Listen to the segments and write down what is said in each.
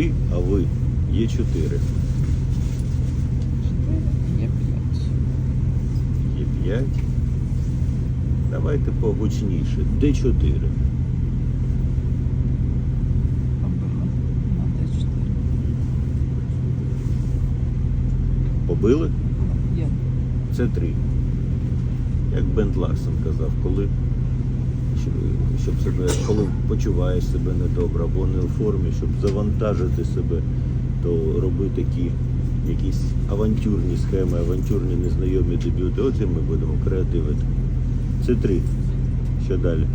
завжди, а ви є 4. 4, є 5. Є 5. Давайте погучніше. Д4. Побили на D4. Побили? Є. Це 3. Як Бент Ларсон казав, коли щоб, себе, коли почуваєш себе недобре або не у формі, щоб завантажити себе, то роби такі якісь авантюрні схеми, авантюрні незнайомі дебюти. І ми будемо креативити. Це 3. Що далі?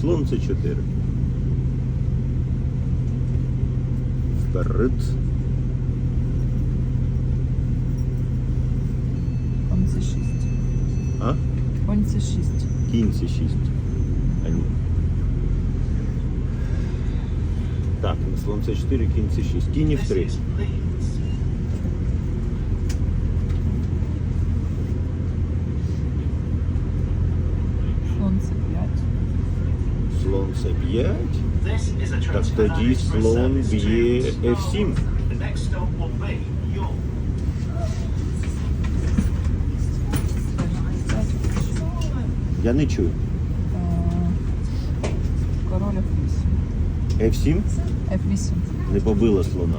Слон це 4. Вперед. Он це 6. А? Он це 6. Кінь це 6. А ні. Так, на слон це 4, кінь це 6. Кінь в 3. Слон це 5. Слон це 5. Так тоді слон б'є F7. Я не чую. Е, Король F8. F7 F8. не побила слона.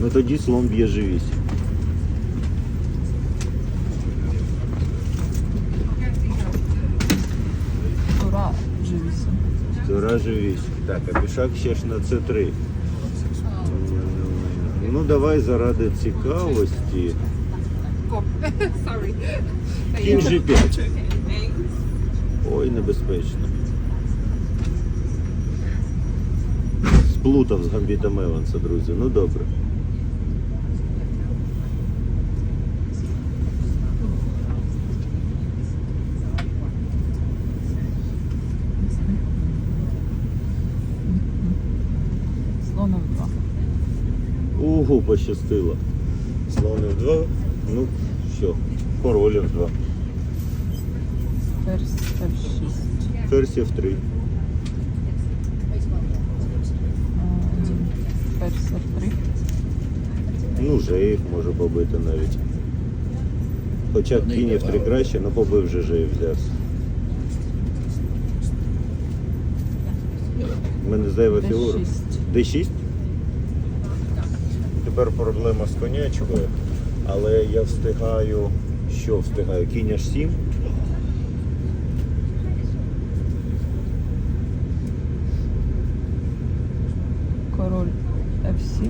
Ну тоді слон б'є G8. Тура G8. Тура G8. Так, а пішак ще ж на C3. Ну давай заради цікавості. Sorry. Кінь G5. Ой, небезпечно. Сплутав з гамбітом Еванса, друзі. Ну добре. Слон F2. Угу, пощастило. Слон F2. Ну, що, король F2. Ферзь F6. Ферзь F3. Е, Ферзь F3. Ну, жеїв може побити навіть. Хоча кінь F3 краще, але побив же жеїв взявся. У мене зайва фігура. D6. D6. Тепер проблема з конячкою, але я встигаю. Що встигаю? Кінь H7. Король F7.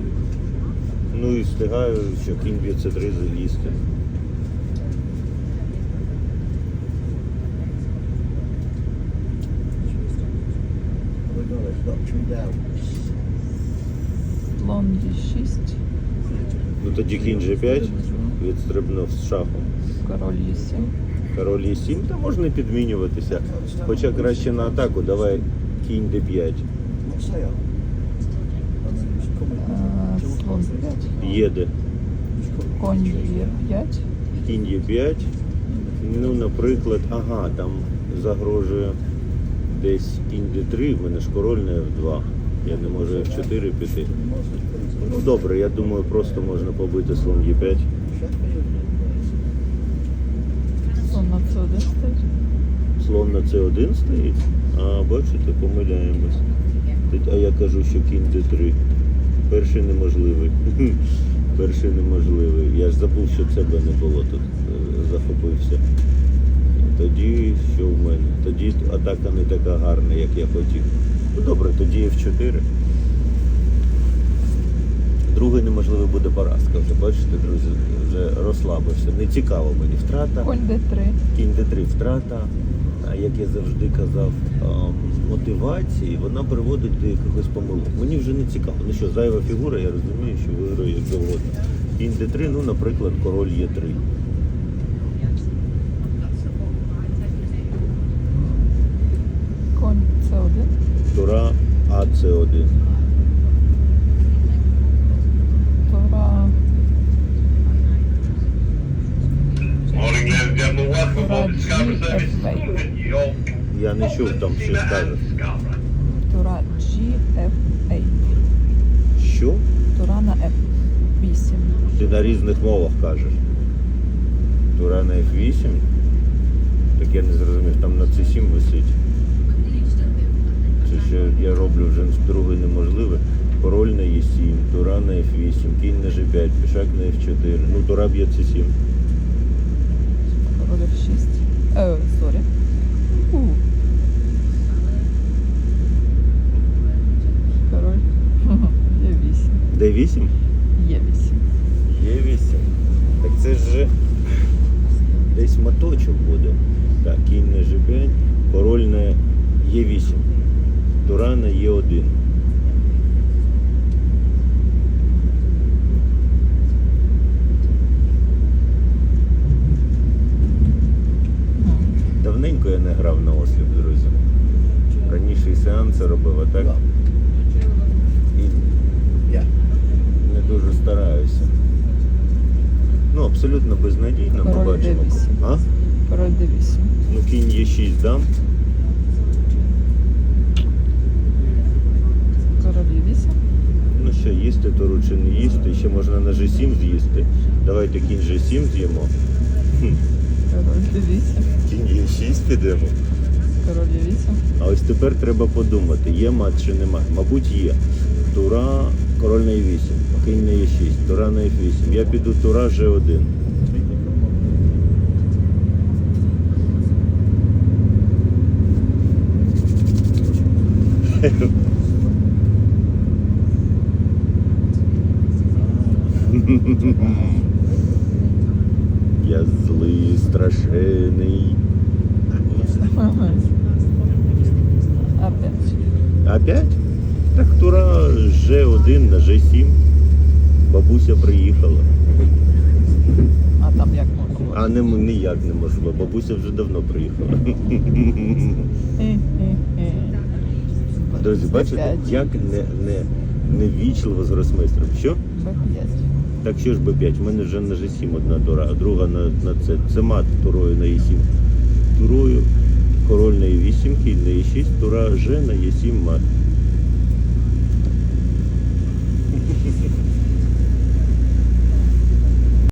Ну і встигаю, що кінь б'є C3 заїсти. Слон D6. Ну тоді кінь G5 відстрибнув з шахом. Король E7. Король Е7, та можна підмінюватися. Хоча краще на атаку, давай кінь D5. Е, Слон 5. Конь Е5. Кінь Е5. Ну, наприклад, ага, там загрожує десь кінь D3, в мене ж король на F2. Я не можу F4 піти. Ну добре, я думаю, просто можна побити слон Е5. Слон на C1 стоїть. Слон на С1 стоїть. А, бачите, помиляємось. А я кажу, що кінь Д3. Перший неможливий. Перший неможливий. Я ж забув, що тебе не було тут. е, Захопився. Тоді що в мене? Тоді атака не така гарна, як я хотів. Ну добре, тоді F4. Другий неможливий буде поразка. Вже бачите, друзі, вже розслабився. Не цікаво мені втрата. Конь D3. Кінь Д3 втрата, а як я завжди казав, ем, мотивації вона приводить до якихось помилок. Мені вже не цікаво. Ну що, зайва фігура, я розумію, що виграю як завгодно. Кінь Д3, ну, наприклад, король Е3. Service. F8. York. Я не чув там, що скаже. Scarborough. Тура GF8. Що? Тура на F8. Ти на різних мовах кажеш. Тура на F8. Так я не зрозумів, там на C7 висить. G5, на F4. Ну, тура б'є C7. Король F6. Е, сорі. Король. Е8. Д8? Е8. Є 8. Так це ж десь моточок буде. Так, кінь на G5, король на Е8, тура на Е1. Давненько я не грав на осліп, друзі. Раніше і сеанси робив, а так і не дуже стараюся. Ну, абсолютно безнадійно, ми Король бачимо. D8. А? Король D8. Ну, кінь є 6 дам. Король Е8. Ну що, їсти туру чи не їсти, ще можна на G7 з'їсти. Давайте кінь G7 з'їмо. Король D8. Кінь Е6 підемо. Король Е8. А ось тепер треба подумати, є мат чи нема. Мабуть, є. Тура, король на Е8, кінь на Е6, тура на F8. Я піду тура G1. Я злий, страшений. Опять. Опять? Так тура G1 на G7. Бабуся приїхала. А там як можна? А не, ніяк неможливо. Бабуся вже давно приїхала. Друзі, бачите, як не, не, невічливо з гросмейстером. Що? Так що ж Б5? У мене вже на G7 одна тура, а друга на, на це. Це мат турою на Е7. Турою король на Е8, кінь на Е6, тура G на Е7 мат.